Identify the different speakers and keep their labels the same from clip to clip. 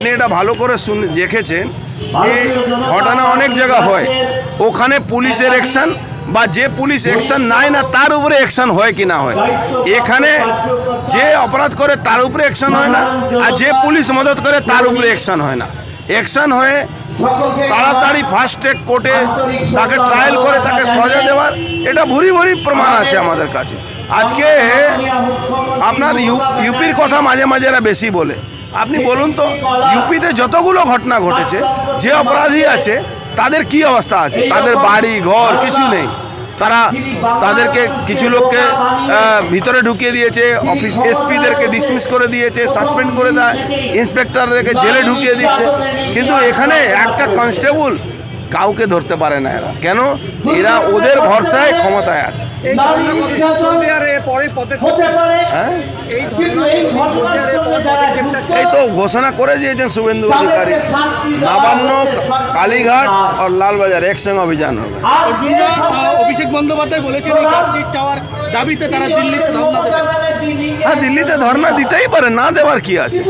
Speaker 1: আপনি এটা ভালো করে শুন, দেখেছেন। এই ঘটনা অনেক জায়গা হয়। ওখানে পুলিশের অ্যাকশন বা যে পুলিশ অ্যাকশন নেয় না, তার উপরে অ্যাকশন হয় কি না হয়। এখানে যে অপরাধ করে, তার উপরে অ্যাকশন হয় না। আর যে পুলিশ মদত করে, তার উপরে অ্যাকশন হয় না। অ্যাকশান হয়ে তাড়াতাড়ি ফাস্ট ট্র্যাক কোর্টে তাকে ট্রায়াল করে, তাকে সজা দেওয়ার। এটা ভুরি ভুরি প্রমাণ আছে আমাদের কাছে। আজকে আপনার ইউ, ইউপির কথা মাঝে মাঝে এরা বেশি বলে। আপনি বলুন তো, ইউপিতে যতগুলো ঘটনা ঘটেছে, যে অপরাধী আছে, তাদের কি অবস্থা আছে? তাদের বাড়ি, ঘর, কিছু নেই। তারা তাদেরকে কিছু লোককে ভিতরে ঢুকিয়ে দিয়েছে, অফিস এসপিদেরকে ডিসমিস করে দিয়েছে সাসপেন্ড করে দেয় ইন্সপেক্টরদেরকে জেলে ঢুকিয়ে দিচ্ছে। কিন্তু এখানে একটা কনস্টেবল কাউকে ধরতে পারে না এরা। কেন? এরা ওদের ভরসায় ক্ষমতায় আছে। হ্যাঁ? এই তো ঘোষণা করে দিয়েছেন শুভেন্দু অধিকারী। নবান্ন, কালীঘাট আর লালবাজার, একসঙ্গে অভিযান হবে।
Speaker 2: অভিষেক বন্দ্যোপাধ্যায় বলেছেন দাবিতে তারা দিল্লিতে
Speaker 1: হ্যাঁ দিল্লিতে ধর্ণা দিতেই পারে না দেওয়ার কি আছে?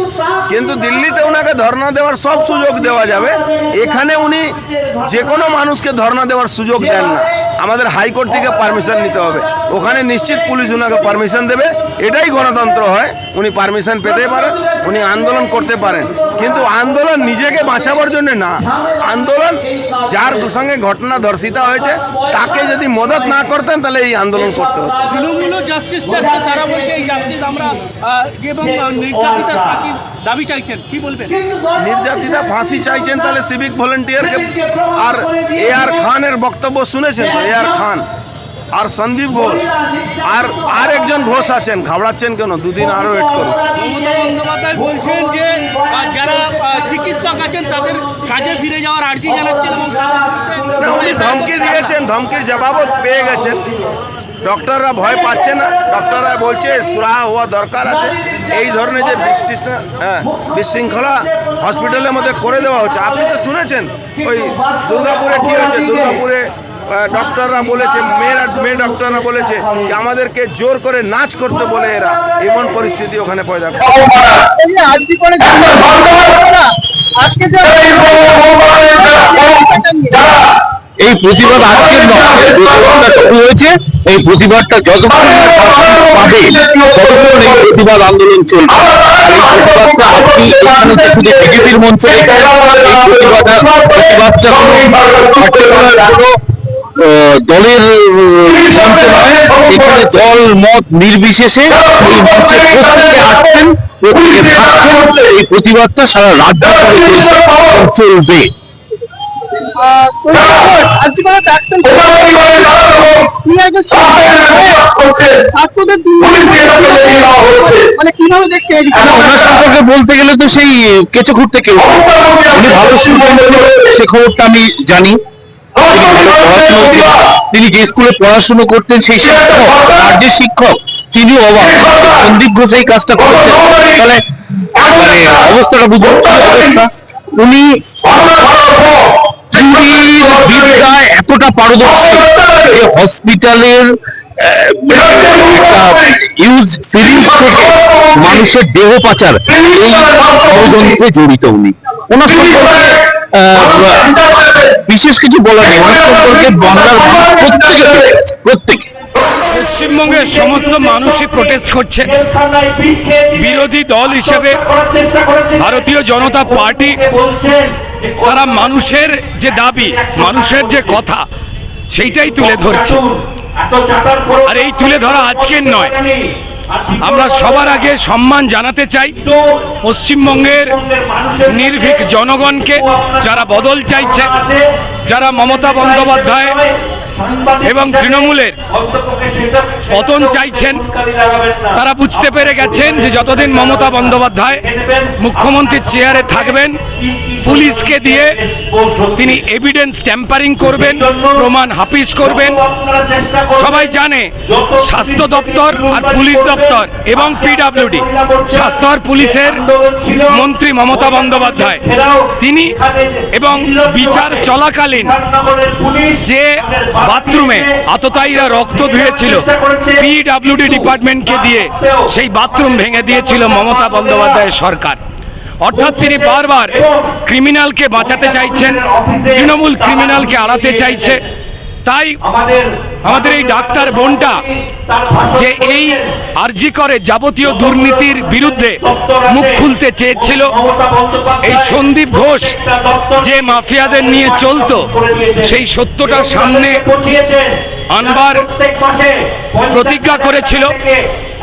Speaker 1: কিন্তু দিল্লিতে ওনাকে ধর্ণা দেওয়ার সব সুযোগ দেওয়া যাবে। এখানে উনি যে কোনো মানুষকে ধর্ণা দেওয়ার সুযোগ দেন না। আমাদের হাইকোর্ট থেকে পারমিশন নিতে হবে। ওখানে নিশ্চিত পুলিশ ওনাকে পারমিশন দেবে। এটাই গণতন্ত্র হয়। উনি পারমিশন পেতে পারেন উনি আন্দোলন করতে পারেন। কিন্তু আন্দোলন নিজেকে বাঁচাবার জন্য না। আন্দোলন যার সঙ্গে ঘটনা ধর্ষিতা হয়েছে তাকে যদি মদত না করতেন তাহলে এই আন্দোলন করতে হতো।
Speaker 2: তৃণমূলও জাস্টিস চাচ্ছে তারা আমরা এবং নির্যাতিতার ফাঁসির দাবি চাইছেন। কি বলবেন?
Speaker 1: নির্যাতিতা ফাঁসি চাইছেন তাহলে সিভিক ভলেন্টিয়ারকে আর এ আর খানের বক্তব্য শুনেছেন এ আর খান আর সন্দীপ ঘোষ। আর আর একজন ঘোষ আছেন। ঘাবড়াচ্ছেন কেন? দুদিন আরও ওয়েট করুন।
Speaker 2: বলছেন যে যারা চিকিৎসক আছেন তাদের কাজে ফিরে যাওয়ার আর্জি জানাচ্ছেন এবং
Speaker 1: না উনি ধমকি দিয়েছেন। ধমকির জবাবও পেয়ে গেছেন। ডক্টররা ভয় পাচ্ছে না। ডক্টররা বলছে সুরাহা হওয়া দরকার আছে। এই ধরনের যে বিশৃষ্টা হ্যাঁ বিশৃঙ্খলা হসপিটালের মধ্যে করে দেওয়া হচ্ছে। আপনি তো শুনেছেন ওই দুর্গাপুরে কী হয়েছে? দুর্গাপুরে ডক্টররা বলেছে মেয়েরা মেয়ে ডক্টররা বলেছে যে আমাদেরকে জোর করে নাচ করতে বলে এরা। এমন পরিস্থিতি ওখানে পয়দা করে
Speaker 3: এই করে আজকে যে
Speaker 4: এই প্রতিবাদ আজকের প্রতিবাদটা হয়েছে, এই প্রতিবাদটা যতক্ষণ পাবে ততক্ষণ এই প্রতিবাদ আন্দোলন শুধু বিজেপির মঞ্চে দলের এখানে দল, মত নির্বিশেষে এই মঞ্চে প্রত্যেকে আসছেন, প্রত্যেকে এই প্রতিবাদটা সারা রাজ্য চলছে চলবে।
Speaker 3: আজকে করে প্রাক্তন মানে কীভাবে দেখছে
Speaker 4: ওনার সম্পর্কে বলতে গেলে তো সেই কেঁচো খুঁড়তে কেউ উনি ভালো সে খবরটা আমি জানি। তিনি যে স্কুলে পড়াশুনো করতেন সেই শিক্ষক আর যে শিক্ষক তিনি অবাক। সন্দীপ ঘোষ এই কাজটা করছেন তাহলে মানে অবস্থাটা অবস্থা। উনি বিদ্যায় এতটা পারদর্শী। যে হসপিটালের ইউজ থেকে মানুষের দেহ পাচার এই ষড়যন্ত্রে জড়িত উনি। ওনার সম্পর্কে বিশেষ কিছু বলার নেই। ওনার সম্পর্কে বাংলার প্রত্যেকে প্রত্যেকে
Speaker 5: পশ্চিমবঙ্গের সমস্ত মানুষই প্রোটেস্ট করছে। বিরোধী দল হিসেবে ভারতীয় জনতা পার্টি, তারা মানুষের যে দাবি, মানুষের যে কথা, সেইটাই তুলে ধরছে। আর এই তুলে ধরা আজকের নয়। আমরা সবার আগে সম্মান জানাতে চাই পশ্চিমবঙ্গের নির্ভীক জনগণকে, যারা বদল চাইছে, যারা মমতা বন্দ্যোপাধ্যায় এবং তৃণমূলের পতন চাইছেন তারা বুঝতে পেরে গেছেন যে যতদিন মমতা বন্দ্যোপাধ্যায় মুখ্যমন্ত্রীর চেয়ারে থাকবেন পুলিশকে দিয়ে তিনি এভিডেন্স ট্যাম্পারিং করবেন প্রমাণ হাফিজ করবেন। সবাই জানে স্বাস্থ্য দপ্তর আর পুলিশ দপ্তর এবং পিডাব্লিউডি স্বাস্থ্য আর পুলিশের মন্ত্রী মমতা বন্দ্যোপাধ্যায়। তিনি এবং বিচার চলাকালীন যে বাথরুমে আততায়ীরা রক্ত ধুয়েছিল। পিডাব্লিউডি ডিপার্টমেন্টকে দিয়ে সেই বাথরুম ভেঙে দিয়েছিল মমতা বন্দ্যোপাধ্যায়ের সরকার। অর্থাৎ তিনি বারবার ক্রিমিনালকে বাঁচাতে চাইছেন, তৃণমূল ক্রিমিনালকে আড়াতে চাইছে তাই আমাদের এই ডাক্তার বোনটা যে এই আরজি করে যাবতীয় দুর্নীতির বিরুদ্ধে মুখ খুলতে চেয়েছিল। এই সন্দীপ ঘোষ যে মাফিয়াদের নিয়ে চলতো সেই সত্যটা সামনে আনবার প্রতিজ্ঞা করেছিল।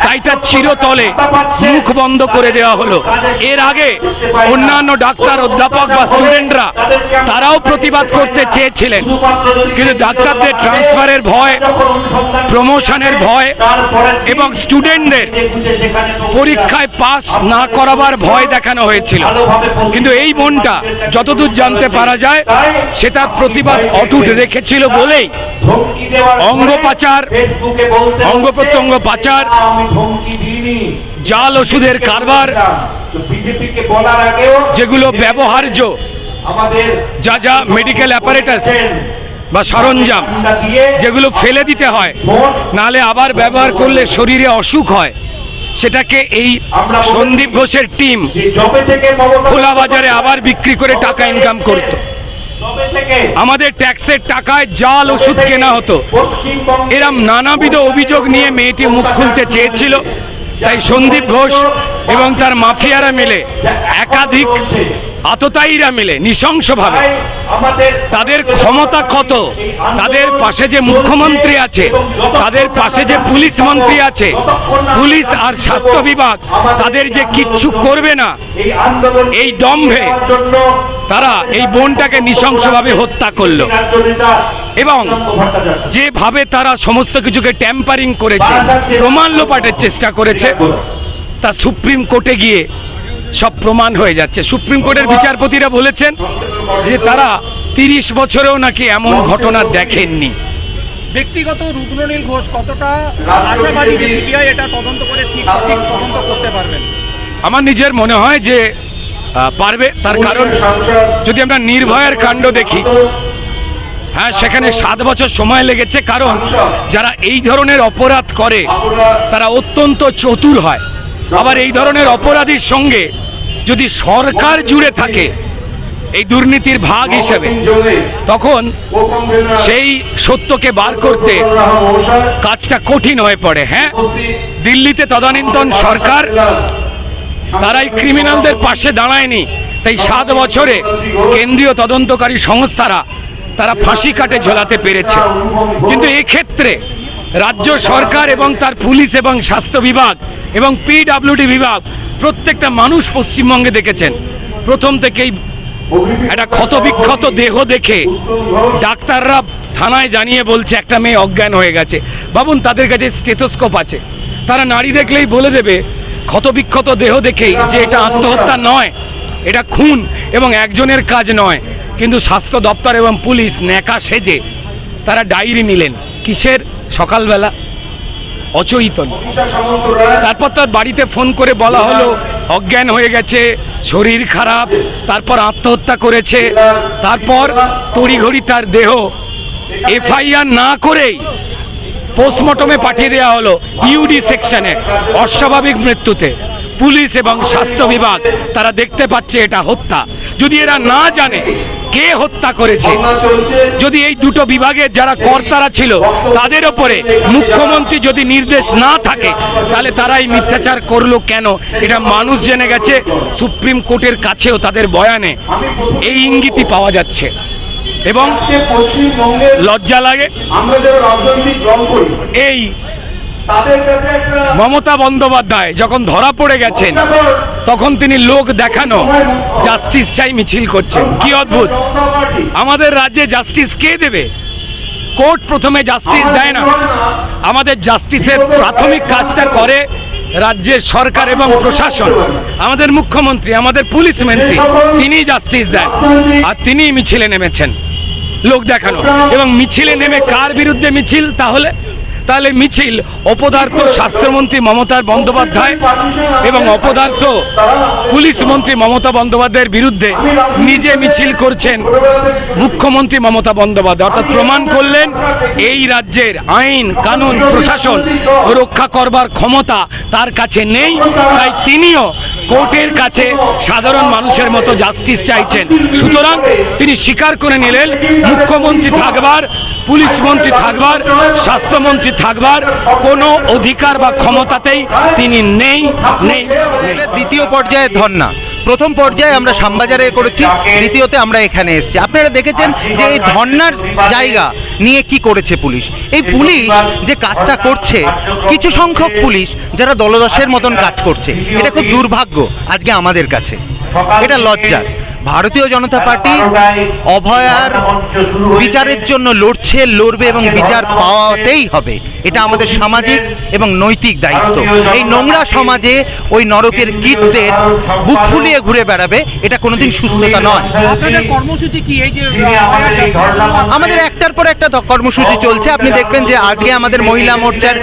Speaker 5: তাই তার চিরতলে মুখ বন্ধ করে দেওয়া হলো। এর আগে অন্যান্য ডাক্তার, অধ্যাপক বা স্টুডেন্টরা তারাও প্রতিবাদ করতে চেয়েছিলেন। কিন্তু ডাক্তারদের ট্রান্সফারের ভয় প্রমোশনের ভয় এবং স্টুডেন্টদের পরীক্ষায় পাস না করাবার ভয় দেখানো হয়েছিল। কিন্তু এই মনটা যতদূর জানতে পারা যায় সে তার প্রতিবাদ অটুট রেখেছিল বলেই অঙ্গ পাচার অঙ্গ প্রত্যঙ্গ পাচার জাল ওষুধের কারবার
Speaker 6: বিজেপিকে বলার আগেও
Speaker 5: যেগুলো ব্যবহার্য
Speaker 6: আমাদের
Speaker 5: যা যা মেডিকেল অ্যাপারেটাস বা সরঞ্জাম যেগুলো ফেলে দিতে হয় নালে আবার ব্যবহার করলে শরীরে অসুখ হয়। সেটাকে এই সন্দীপ ঘোষের টিম খোলা বাজারে আবার বিক্রি করে টাকা ইনকাম করত। আমাদের ট্যাক্সের টাকায় জাল ওষুধ কেনা হতো। এরম নানাবিধ অভিযোগ নিয়ে মেয়েটি মুখ খুলতে চেয়েছিল। তাই সন্দীপ ঘোষ এবং তার মাফিয়ারা মিলে একাধিক আততায়ীরা মিলে নৃশংসভাবে তাদের ক্ষমতা কত? তাদের পাশে যে মুখ্যমন্ত্রী আছে তাদের পাশে যে পুলিশ মন্ত্রী আছে পুলিশ আর স্বাস্থ্য বিভাগ তাদের যে কিচ্ছু করবে না
Speaker 6: এই
Speaker 5: দম্ভে তারা এই বোনটাকে নৃশংসভাবে হত্যা করল। এবং যেভাবে তারা সমস্ত কিছুকে ট্যাম্পারিং করেছে প্রমাণ লোপাটের চেষ্টা করেছে তা সুপ্রিম কোর্টে গিয়ে সব প্রমাণ হয়ে যাচ্ছে। সুপ্রিম কোর্টের বিচারপতিরা বলেছেন যে তারা তিরিশ বছরেও নাকি এমন ঘটনা দেখেননি।
Speaker 2: ব্যক্তিগত রুদ্রনীল ঘোষ কতটা আশাবাদী যে সিবিআই এটা তদন্ত করে ঠিক সঠিক তদন্ত করতে পারবেন
Speaker 5: আমার নিজের মনে হয় যে পারবে। তার কারণ যদি আমরা নির্ভয়ের কাণ্ড দেখি হ্যাঁ সেখানে সাত বছর সময় লেগেছে। কারণ যারা এই ধরনের অপরাধ করে তারা অত্যন্ত চতুর হয়। আবার এই ধরনের অপরাধীর সঙ্গে যদি সরকার জুড়ে থাকে এই দুর্নীতির ভাগ হিসেবে, তখন সেই সত্যকে বার করতে কাজটা কঠিন হয়ে পড়ে হ্যাঁ? দিল্লিতে তদানীন্তন সরকার, তারাই ক্রিমিনালদের পাশে দাঁড়ায়নি, তাই সাত বছরে কেন্দ্রীয় তদন্তকারী সংস্থারা তারা ফাঁসি কাটে ঝোলাতে পেরেছে। কিন্তু এক্ষেত্রে রাজ্য সরকার এবং তার পুলিশ এবং স্বাস্থ্য বিভাগ এবং পিডাব্লিউডি বিভাগ প্রত্যেকটা মানুষ পশ্চিমবঙ্গে দেখেছেন। প্রথম থেকেই একটা ক্ষতবিক্ষত দেহ দেখে ডাক্তাররা থানায় জানিয়ে বলছে, একটা মেয়ে অজ্ঞান হয়ে গেছে। ভাবুন তাদের কাছে স্টেথোস্কোপ আছে। তারা নারী দেখলেই বলে দেবে, ক্ষতবিক্ষত দেহ দেখেই যে এটা আত্মহত্যা নয়, এটা খুন এবং একজনের কাজ নয়। কিন্তু স্বাস্থ্য দপ্তর এবং পুলিশ ন্যাকা সেজে তারা ডায়েরি নিলেন। কিসের? সকালবেলা অচৈতন্য। তারপর তার বাড়িতে ফোন করে বলা হলো, অজ্ঞান হয়ে গেছে, শরীর খারাপ, তারপর আত্মহত্যা করেছে, তারপর তড়িঘড়ি তার দেহ এফআইআর না করেই পোস্টমর্টমে পাঠিয়ে দেওয়া হলো ইউডি সেকশনে অস্বাভাবিক মৃত্যুতে। পুলিশ এবং স্বাস্থ্য বিভাগ, তারা দেখতে পাচ্ছে এটা হত্যা। যদি এরা না জানে কে হত্যা করেছে? যদি এই দুটো বিভাগের যারা কর্তারা ছিল তাদের ওপরে মুখ্যমন্ত্রী যদি নির্দেশ না থাকে তাহলে তারা এই মিথ্যাচার করল কেন? এটা মানুষ জেনে গেছে সুপ্রিম কোর্টের কাছেও তাদের বয়ানে এই ইঙ্গিতই পাওয়া যাচ্ছে। এবং লজ্জা লাগে। এই মমতা বন্দ্যোপাধ্যায় যখন ধরা পড়ে গেছেন তখন তিনি লোক দেখানো জাস্টিস চাই মিছিল করছেন। কি অদ্ভুত! আমাদের রাজ্যে জাস্টিস কে দেবে? কোর্ট প্রথমে জাস্টিস দেয় না। আমাদের জাস্টিসের প্রাথমিক কাজটা করে রাজ্যের সরকার এবং প্রশাসন। আমাদের মুখ্যমন্ত্রী আমাদের পুলিশ মন্ত্রী তিনি জাস্টিস দেন আর তিনি মিছিলে নেমেছেন লোক দেখানো। এবং মিছিলে নেমে কার বিরুদ্ধে মিছিল তাহলে? তাহলে মিছিল, অপদার্থ স্বাস্থ্যমন্ত্রী মমতা বন্দ্যোপাধ্যায় এবং অপদার্থ পুলিশ মন্ত্রী মমতা বন্দ্যোপাধ্যায়ের বিরুদ্ধে নিজে মিছিল করছেন মুখ্যমন্ত্রী মমতা বন্দ্যোপাধ্যায়। অর্থাৎ প্রমাণ করলেন এই রাজ্যের আইন, কানুন, প্রশাসন রক্ষা করবার ক্ষমতা তার কাছে নেই। তাই তিনিও কোর্টের কাছে সাধারণ মানুষের মতো জাস্টিস চাইছেন। সুতরাং তিনি স্বীকার করে নিলেন, মুখ্যমন্ত্রী থাকবার, পুলিশ মন্ত্রী থাকবার, স্বাস্থ্যমন্ত্রী থাকবার, কোনো অধিকার বা ক্ষমতাতেই তিনি নেই নেই
Speaker 7: দ্বিতীয় পর্যায়ে ধর্না প্রথম পর্যায়ে আমরা শ্যামবাজারে করেছি, দ্বিতীয়তে আমরা এখানে এসেছি। আপনারা দেখেছেন যে এই ধর্নার জায়গা নিয়ে কি করেছে পুলিশ। এই পুলিশ যে কাজটা করছে, কিছু সংখ্যক পুলিশ যারা দলদশের মতন কাজ করছে, এটা খুব দুর্ভাগ্য আজকে আমাদের কাছে। এটা লজ্জার। ভারতীয় জনতা পার্টি অভয়ার বিচারের জন্য লড়ছে লড়বে এবং বিচার পাওয়াতেই হবে। এটা আমাদের সামাজিক এবং নৈতিক দায়িত্ব। এই নোংরা সমাজে ওই নরকের কীটদের বুক ফুলিয়ে ঘুরে বেড়াবে এটা কোনোদিন সুস্থতা নয়।
Speaker 2: কর্মসূচি কি? এই যে
Speaker 7: আমাদের একটার পর একটা কর্মসূচি চলছে। আপনি দেখবেন যে আজকে আমাদের মহিলা মোর্চার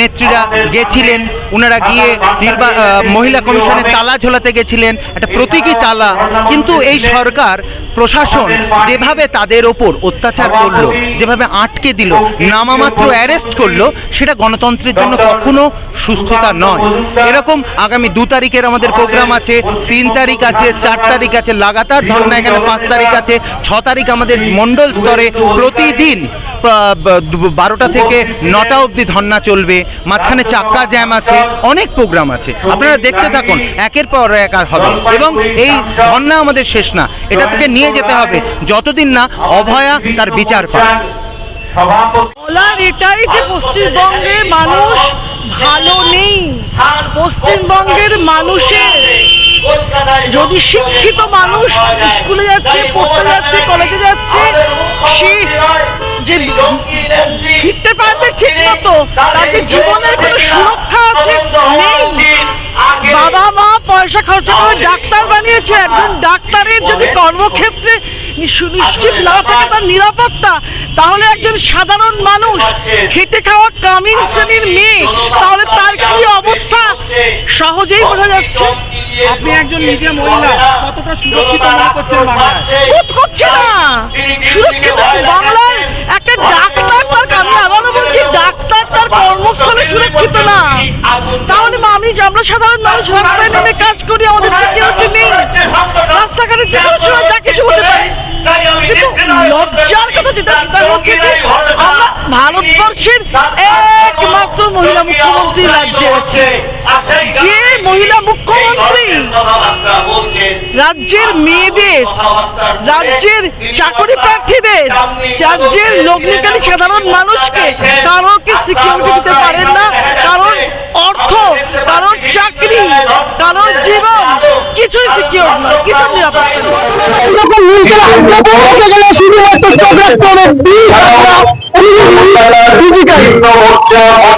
Speaker 7: নেত্রীরা গেছিলেন। ওনারা গিয়ে নির্বা মহিলা কমিশনের তালা ঝোলাতে গেছিলেন, একটা প্রতীকী তালা। কিন্তু এই সরকার, প্রশাসন যেভাবে তাদের ওপর অত্যাচার করল, যেভাবে আটকে দিল, নামামাত্র অ্যারেস্ট করল, সেটা গণতন্ত্রের জন্য কখনো সুস্থতা নয়। এরকম আগামী দু তারিখের আমাদের প্রোগ্রাম আছে, তিন তারিখ আছে, চার তারিখ আছে, লাগাতার ধর্না এখানে, পাঁচ তারিখ আছে, ছ তারিখ আমাদের মণ্ডল স্তরে প্রতিদিন বারোটা থেকে নটা অবধি ধর্না চলবে, মাঝখানে চাক্কা জ্যাম আছে অনেক প্রোগ্রাম আছে। আপনারা দেখতে থাকুন, একের পর এক আর হবে। এবং এই ধর্না আমাদের শেষ না, এটা থেকে নিয়ে যেতে হবে। যতদিন না অভয়া তার বিচার পায়
Speaker 3: বলার এটাই যে পশ্চিমবঙ্গে মানুষ ভালো নেই। পশ্চিমবঙ্গের মানুষের যদি শিক্ষিত মানুষ স্কুলে যাচ্ছে, পড়তে যাচ্ছে, কলেজে যাচ্ছে, সে যে ফিরতে পারবে ঠিক মতো, তার যে জীবনের কোনো নেই। বাবা মা পয়সা খরচা করে ডাক্তার বানিয়েছে। একজন ডাক্তারের যদি কর্মক্ষেত্রে সুনিশ্চিত না থাকে তার নিরাপত্তা তাহলে একজন সাধারণ মানুষ খেটে খাওয়া কামিন শ্রেণির মেয়ে তাহলে তার কি অবস্থা? সহজেই বোঝা যাচ্ছে।
Speaker 2: আপনি একজন নিজে মহিলা কতটা সুরক্ষিত মনে করছেন
Speaker 3: বোধ করছে না সুরক্ষিত বাংলার একটা ডাক্তার তার আমি আবারও বলছি ডাক্তার তার কর্মস্থলে সুরক্ষিত না তাহলে মা, আমি আমরা সাধারণ মানুষ, রাস্তায় নেমে কাজ করি, আমাদের সিকিউরিটি নেই। রাস্তাঘাটে যে কোনো সময় যা কিছু হতে পারে। কিন্তু লজ্জার কথা যেটা, সেটা হচ্ছে যে আমরা ভারতবর্ষের একমাত্র মহিলা মুখ্যমন্ত্রী রাজ্যে আছে। যে মহিলা মুখ্যমন্ত্রী রাজ্যের মেয়েদের, রাজ্যের চাকরি প্রার্থীদের, রাজ্যের লগ্নিকালী সাধারণ মানুষকে কারোকে সিকিউরিটি দিতে পারেন না। কারণ অর্থ কারোর চাকরি কারোর জীবন কিছুই সিকিউর নয় কিছু নিরাপত্তা